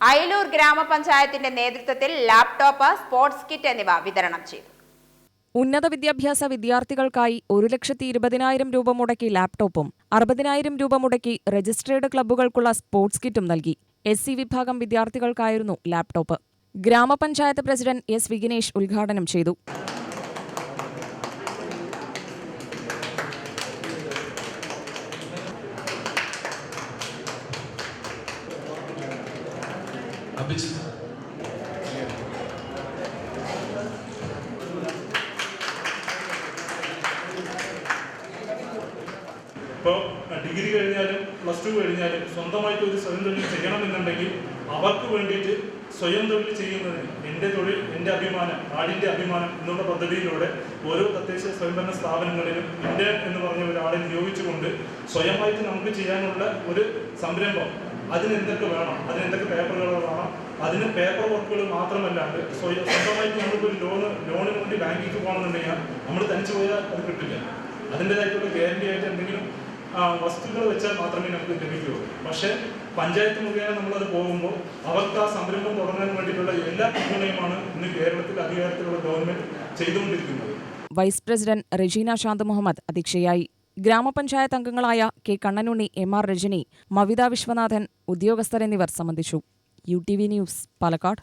അയലൂർ ഗ്രാമപഞ്ചായത്തിന്റെ നേതൃത്വത്തിൽ laptop sports kit എന്നിവ വിതരണം ചെയ്തു. ഉന്നത വിദ്യാഭ്യാസ വിദ്യാർത്ഥികൾക്കായി ഒരു ലക്ഷത്തി ഇരുപതിനായിരം രൂപ മുടക്കി ലാപ്ടോപ്പും അറുപതിനായിരം രൂപ മുടക്കി രജിസ്ട്രേഡ് ക്ലബ്ബുകൾക്കുള്ള സ്പോർട്സ് കിറ്റും നൽകി. എസ് സി വിഭാഗം വിദ്യാർത്ഥികൾക്കായിരുന്നു ലാപ്ടോപ്പ്. ഗ്രാമപഞ്ചായത്ത് പ്രസിഡന്റ് എസ് വിഘ്നേഷ് ഉദ്ഘാടനം ചെയ്തു. അഭിജിത്ത് ഇപ്പോൾ ഡിഗ്രി കഴിഞ്ഞാലും പ്ലസ് ടു കഴിഞ്ഞാലും സ്വന്തമായിട്ട് ഒരു സ്വയം തൊഴിൽ ചെയ്യണമെന്നുണ്ടെങ്കിൽ അവർക്ക് വേണ്ടിയിട്ട് സ്വയം തൊഴിൽ ചെയ്യുന്നതിന് എന്റെ തൊഴിൽ എന്റെ അഭിമാനം നാടിന്റെ അഭിമാനം എന്നുള്ള പദ്ധതിയിലൂടെ ഓരോ തദ്ദേശ സ്വയംഭരണ സ്ഥാപനങ്ങളിലും ഇന്ത്യ എന്ന് പറഞ്ഞ ഒരാളെ നിയോഗിച്ചുകൊണ്ട് സ്വയമായിട്ട് നമുക്ക് ചെയ്യാനുള്ള ഒരു സംരംഭം അതിന് എന്തൊക്കെ വേണം? അതിന് എന്തൊക്കെ പേപ്പറുകൾ വേണം? അതിന് പേപ്പർ വർക്കുകൾ മാത്രമല്ലാണ്ട് സ്വന്തമായിട്ട് നമ്മളിപ്പോൾ ഒരു ലോണ് ലോണിന് വേണ്ടി ബാങ്കിലേക്ക് പോകണമെന്നുണ്ടെങ്കിൽ നമ്മൾ തനിച്ച് പോയാൽ അത് കിട്ടില്ല. അതിന്റെതായിട്ടുള്ള ഗ്യാരണ്ടി ആയിട്ട് എന്തെങ്കിലും വസ്തുക്കൾ വെച്ചാൽ മാത്രമേ നമുക്ക് ലഭിക്കുകയുള്ളൂ. പക്ഷേ പഞ്ചായത്ത് മുഖേന നമ്മളത് പോകുമ്പോൾ അവർക്ക് ആ സംരംഭം തുടങ്ങാൻ വേണ്ടിയിട്ടുള്ള എല്ലാ പിന്തുണയുമാണ് ഇന്ന് കേരളത്തിൽ അധികാരത്തിലുള്ള ഗവൺമെന്റ് ചെയ്തുകൊണ്ടിരിക്കുന്നത്. വൈസ് പ്രസിഡന്റ് റെജീന ശാന്ത് മുഹമ്മദ് അധ്യക്ഷയായി. ഗ്രാമപഞ്ചായത്ത് അംഗങ്ങളായ K Kannanunni M R Rajani Mavitha Viswanathan ഉദ്യോഗസ്ഥർ എന്നിവർ സംബന്ധിച്ചു. U T V news Palakkad.